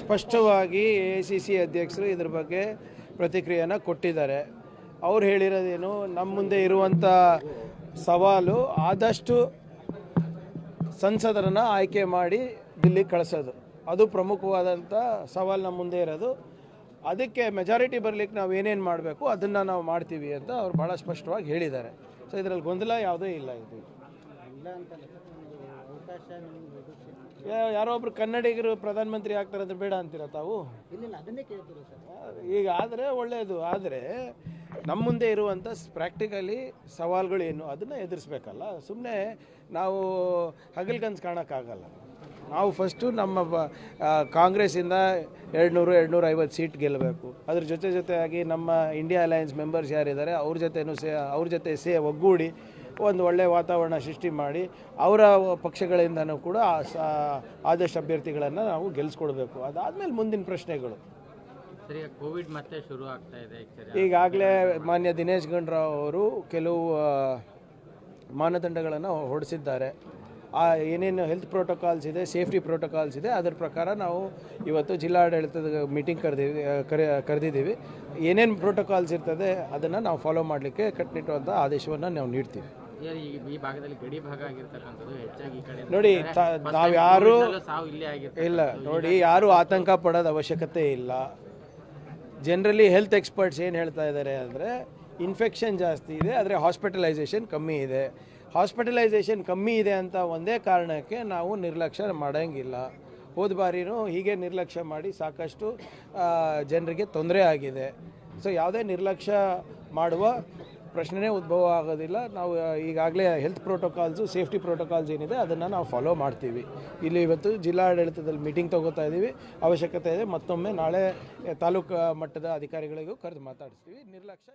ಸ್ಪಷ್ಟವಾಗಿ A C C ಅಧ್ಯಕ್ಷರು ಇದ್ರ ಬಗ್ಗೆ ಪ್ರತಿಕ್ರಿಯೆಯನ್ನು ಕೊಟ್ಟಿದ್ದಾರೆ. ಅವ್ರು ಹೇಳಿರೋದೇನು ನಮ್ಮ ಮುಂದೆ ಇರುವಂಥ ಸವಾಲು ಆದಷ್ಟು ಸಂಸದರನ್ನು ಆಯ್ಕೆ ಮಾಡಿ ದಿಲ್ಲಿಗೆ ಕಳಿಸೋದು. ಅದು ಪ್ರಮುಖವಾದಂಥ ಸವಾಲು ನಮ್ಮ ಮುಂದೆ ಇರೋದು. ಅದಕ್ಕೆ ಮೆಜಾರಿಟಿ ಬರಲಿಕ್ಕೆ ನಾವು ಏನೇನು ಮಾಡಬೇಕು, ಅದನ್ನು ನಾವು ಮಾಡ್ತೀವಿ ಅಂತ ಅವ್ರು ಭಾಳ ಸ್ಪಷ್ಟವಾಗಿ ಹೇಳಿದ್ದಾರೆ. ಸೊ ಇದರಲ್ಲಿ ಗೊಂದಲ ಯಾವುದೇ ಇಲ್ಲ ಇದು. ಯಾರೋ ಒಬ್ರು ಕನ್ನಡಿಗರು ಪ್ರಧಾನಮಂತ್ರಿ ಆಗ್ತಾರೆ ಅಂತ ಬೇಡ ಅಂತೀರ ತಾವು? ಈಗ ಆದರೆ ಒಳ್ಳೆಯದು ಆದರೆ ನಮ್ಮ ಮುಂದೆ ಇರುವಂಥ ಪ್ರಾಕ್ಟಿಕಲಿ ಸವಾಲುಗಳೇನು ಅದನ್ನು ಎದುರಿಸ್ಬೇಕಲ್ಲ. ಸುಮ್ಮನೆ ನಾವು ಹಗಲ್ಗನ್ಸ್ ಕಾಣೋಕ್ಕಾಗಲ್ಲ. ನಾವು ಫಸ್ಟು ನಮ್ಮ ಕಾಂಗ್ರೆಸ್ಸಿಂದ ಎರಡುನೂರು ಎರಡುನೂರ ಐವತ್ತು ಸೀಟ್ ಗೆಲ್ಲಬೇಕು ಅದ್ರ ಜೊತೆ ಜೊತೆಯಾಗಿ ನಮ್ಮ ಇಂಡಿಯಾ ಅಲಯನ್ಸ್ ಮೆಂಬರ್ಸ್ ಯಾರಿದ್ದಾರೆ ಅವ್ರ ಜೊತೆನೂ ಸೇ ಅವ್ರ ಜೊತೆ ಸೇ ಒಗ್ಗೂಡಿ ಒಂದು ಒಳ್ಳೆಯ ವಾತಾವರಣ ಸೃಷ್ಟಿ ಮಾಡಿ ಅವರ ಪಕ್ಷಗಳಿಂದನೂ ಕೂಡ ಆ ಸ- ಆದರ್ಶ ಅಭ್ಯರ್ಥಿಗಳನ್ನು ನಾವು ಗೆಲ್ಲಿಸ್ಕೊಡ್ಬೇಕು ಅದಾದಮೇಲೆ ಮುಂದಿನ ಪ್ರಶ್ನೆಗಳು. ಕೋವಿಡ್ ಮತ್ತೆ ಶುರು ಆಗ್ತಾ ಇದೆ ಈಗಾಗಲೇ ಮಾನ್ಯ ದಿನೇಶ್ ಗಂಡ್ರಾವ್ ಅವರು ಕೆಲವು ಮಾನದಂಡಗಳನ್ನು ಹೊರಡಿಸಿದ್ದಾರೆ ಆ ಏನೇನು ಹೆಲ್ತ್ ಪ್ರೋಟೋಕಾಲ್ಸ್ ಇದೆ ಸೇಫ್ಟಿ ಪ್ರೋಟೋಕಾಲ್ಸ್ ಇದೆ ಅದರ ಪ್ರಕಾರ ನಾವು ಇವತ್ತು ಜಿಲ್ಲಾಡಳಿತದ ಮೀಟಿಂಗ್ ಕರೆದಿವಿ ಕರೆ ಕರೆದಿದ್ದೀವಿ. ಏನೇನು ಪ್ರೋಟೋಕಾಲ್ಸ್ ಇರ್ತದೆ ಅದನ್ನು ನಾವು ಫಾಲೋ ಮಾಡಲಿಕ್ಕೆ ಕಟ್ಟಿಟ್ಟುವಂಥ ಆದೇಶವನ್ನು ನಾವು ನೀಡ್ತೀವಿ. ಈ ಈ ಭಾಗದಲ್ಲಿ ಗಡಿ ಭಾಗ ಆಗಿರ್ತಕ್ಕಂಥದ್ದು ಹೆಚ್ಚಾಗಿ ಈ ಕಡೆ ನೋಡಿ ತ- ನಾವು ಯಾರು ಸಾವು ಇಲ್ಲೇ ಆಗಿರ್ತದೆ ಇಲ್ಲ ನೋಡಿ ಯಾರು ಆತಂಕ ಪಡೋದು ಅವಶ್ಯಕತೆ ಇಲ್ಲ. ಜನರಲಿ ಹೆಲ್ತ್ ಎಕ್ಸ್ಪರ್ಟ್ಸ್ ಏನು ಹೇಳ್ತಾ ಇದ್ದಾರೆ ಅಂದರೆ ಇನ್ಫೆಕ್ಷನ್ ಜಾಸ್ತಿ ಇದೆ ಆದರೆ ಹಾಸ್ಪಿಟಲೈಸೇಷನ್ ಕಮ್ಮಿ ಇದೆ. ಹಾಸ್ಪಿಟಲೈಸೇಷನ್ ಕಮ್ಮಿ ಇದೆ ಅಂತ ಒಂದೇ ಕಾರಣಕ್ಕೆ ನಾವು ನಿರ್ಲಕ್ಷ್ಯ ಮಾಡೋಂಗಿಲ್ಲ. ಹೋದ ಬಾರಿನೂ ಹೀಗೆ ನಿರ್ಲಕ್ಷ್ಯ ಮಾಡಿ ಸಾಕಷ್ಟು ಜನರಿಗೆ ತೊಂದರೆ ಆಗಿದೆ. ಸೊ ಯಾವುದೇ ನಿರ್ಲಕ್ಷ್ಯ ಮಾಡುವ ಪ್ರಶ್ನೆನೇ ಉದ್ಭವ ಆಗೋದಿಲ್ಲ. ನಾವು ಈಗಾಗಲೇ ಹೆಲ್ತ್ ಪ್ರೋಟೋಕಾಲ್ಸು ಸೇಫ್ಟಿ ಪ್ರೋಟೋಕಾಲ್ಸ್ ಏನಿದೆ, ಅದನ್ನು ನಾವು ಫಾಲೋ ಮಾಡ್ತೀವಿ. ಇಲ್ಲಿ ಇವತ್ತು ಜಿಲ್ಲಾಡಳಿತದಲ್ಲಿ ಮೀಟಿಂಗ್ ತಗೋತಾ ಇದ್ದೀವಿ ಅವಶ್ಯಕತೆ ಇದೆ, ಮತ್ತೊಮ್ಮೆ ನಾಳೆ, ತಾಲೂಕು ಮಟ್ಟದ ಅಧಿಕಾರಿಗಳಿಗೂ ಕರೆದು ಮಾತಾಡಿಸ್ತೀವಿ. ನಿರ್ಲಕ್ಷ್ಯ